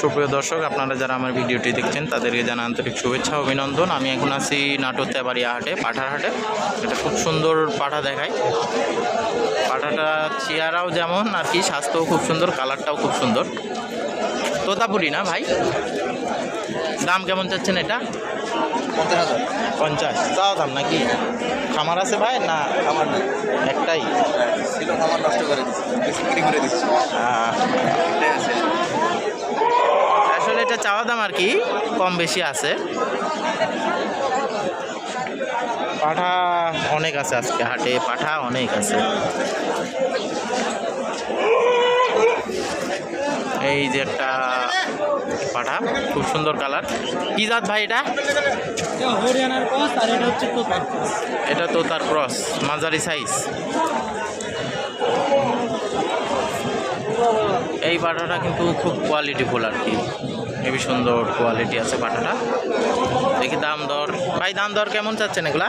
সুপ্রিয় দর্শক আপনারা যারা আমার ভিডিওটি দেখছেন তাদেরকে জানা আন্তরিক শুভেচ্ছা অভিনন্দন। আমি এখন আছি নাটোর তেবাড়িয়া হাটে পাঠার হাটে এটা খুব সুন্দর পাঠা দেখায়। পাঠাটা চেয়ারাও যেমন আর কি স্বাস্থ্যও খুব সুন্দর কালারটাও খুব সুন্দর। তোতাপুরি না ভাই? দাম কেমন চাচ্ছেন এটা? পঞ্চাশ। তাও দাম নাকি? খামার আছে ভাই না খামার একটাই? ছিল আমার নষ্ট করে দিচ্ছি বিক্রি করে দিচ্ছি আহ, এটাই আছে আসলে এটা চাওয়া দাম আর কি কম বেশি আছে। পাঠা অনেক আছে আজকে হাটে পাঠা অনেক আছে। এই যে একটা পাঠা খুব সুন্দর কালার। কি জাত ভাই এটা? এটা তো তার ক্রস। মাঝারি সাইজ এই পাঠাটা কিন্তু খুব কোয়ালিটিফুল আর কি। হেবি সুন্দর কোয়ালিটি আছে বাটাটা। দেখি দাম দর। ভাই, দাম দর কেমন চাচ্ছেন এগুলা?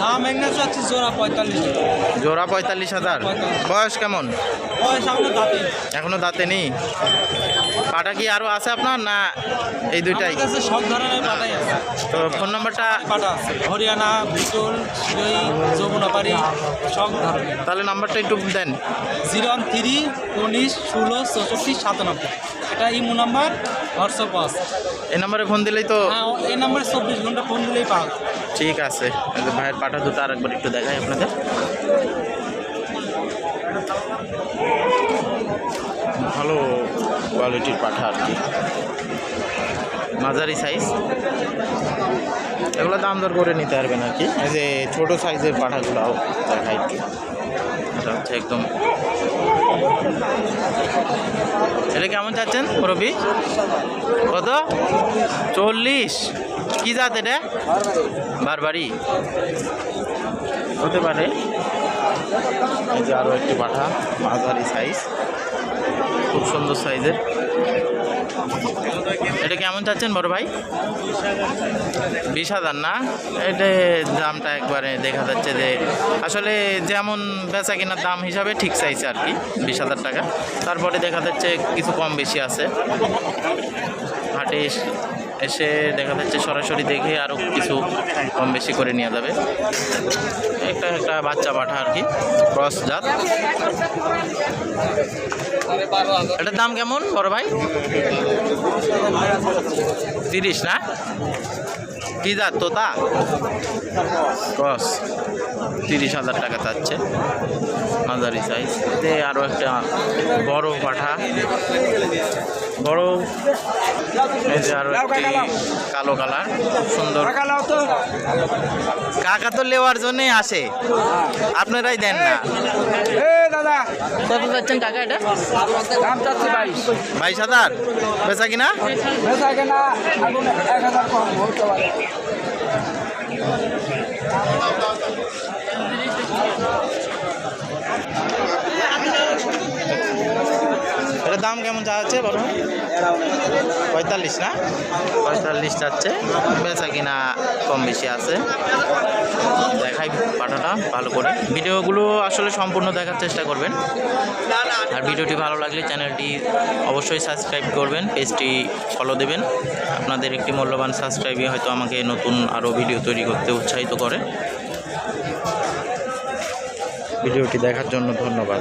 দাম চাচ্ছি জোড়া পঁয়তাল্লিশ জোড়া পঁয়তাল্লিশ হাজার? বয়স কেমন? বয়স এখনও দাঁতে। এখনও দাঁতে নেই? পাটা কি আরও আছে আপনার না এই দুইটাই? সব ধরনের পাটাই আছে। তো ফোন নাম্বারটা? পাটা আছে হরিয়ানা বিটল সিরই যমুনাপাড়ি সব ধরনের। তাহলে নাম্বারটা একটু দেন। জিরো ওয়ান থ্রি উনিশ ষোলো চৌষট্টি সাতানব্বই। এটা ইমো নাম্বার হোয়াটসঅ্যাপ আছে। এই নাম্বারে ফোন দিলেই তো হ্যাঁ এই নাম্বারে চব্বিশ ঘণ্টা ফোন দিলেই পাওয়া। ঠিক আছে। ভাইয়ের পাঠা দুটো আরেকবার একটু দেখাই আপনাদের। ভালো কোয়ালিটির পাঠা আর কি। মাঝারি সাইজ এগুলো দাম দর করে নিতে পারবেন আর কি। এই যে ছোটো সাইজের পাঠাগুলোও দেখাই। একটু এটা হচ্ছে একদম। এটা কেমন চাচ্ছেন রবি কত? চল্লিশ। কি জাত এটা? বারবারই। হতে পারে। এই যে আরও একটি পাঠা মাঝারি সাইজ খুব সুন্দর সাইজের এটা কেমন চাচ্ছেন বড় ভাই? বিশ হাজার না? এটা দামটা একবারে দেখা যাচ্ছে যে, আসলে যেমন বেচা কেনার দাম হিসাবে ঠিক চাইছে আর কি, বিশ হাজার টাকা। তারপরে দেখা যাচ্ছে কিছু কম বেশি আছে। হাটে এস- দেখা যাচ্ছে সরাসরি দেখে আরও কিছু কম বেশি করে নেওয়া যাবে। একটা একটা বাচ্চা পাঠা আর কি, ক্রস জাত। এটার দাম কেমন বড় ভাই? তিরিশ না? কি জাত তোতা? ক্রস। তিরিশ হাজার টাকা চাচ্ছে। মাঝারি সাইজ এতে আরও একটা বড় পাঠা। বড় এই যে আরও একটি কালো কালার। খুব সুন্দর। কাকা তো লেওয়ার জন্যই আসে। আপনারাই দেন না। কত কাকা এটা? দাম চাচ্ছি বাইশ। বাইশ হাজার? বেচা কিনা? বেচা কেনা এক হাজার কম হতে পারে এটার দাম কেমন চাচ্ছে বলো? পঁয়তাল্লিশ না? পঁয়তাল্লিশ চাচ্ছে বেচা কিনা কম বেশি আছে। দেখাই পাঠাটা ভালো করে। ভিডিওগুলো আসলে সম্পূর্ণ দেখার চেষ্টা করবেন। আর ভিডিওটি ভালো লাগলে চ্যানেলটি অবশ্যই সাবস্ক্রাইব করবেন, পেজটি ফলো দেবেন। আপনাদের একটি মূল্যবান সাবস্ক্রাইবই হয়তো আমাকে নতুন আরও ভিডিও তৈরি করতে উৎসাহিত করে। ভিডিওটি দেখার জন্য ধন্যবাদ।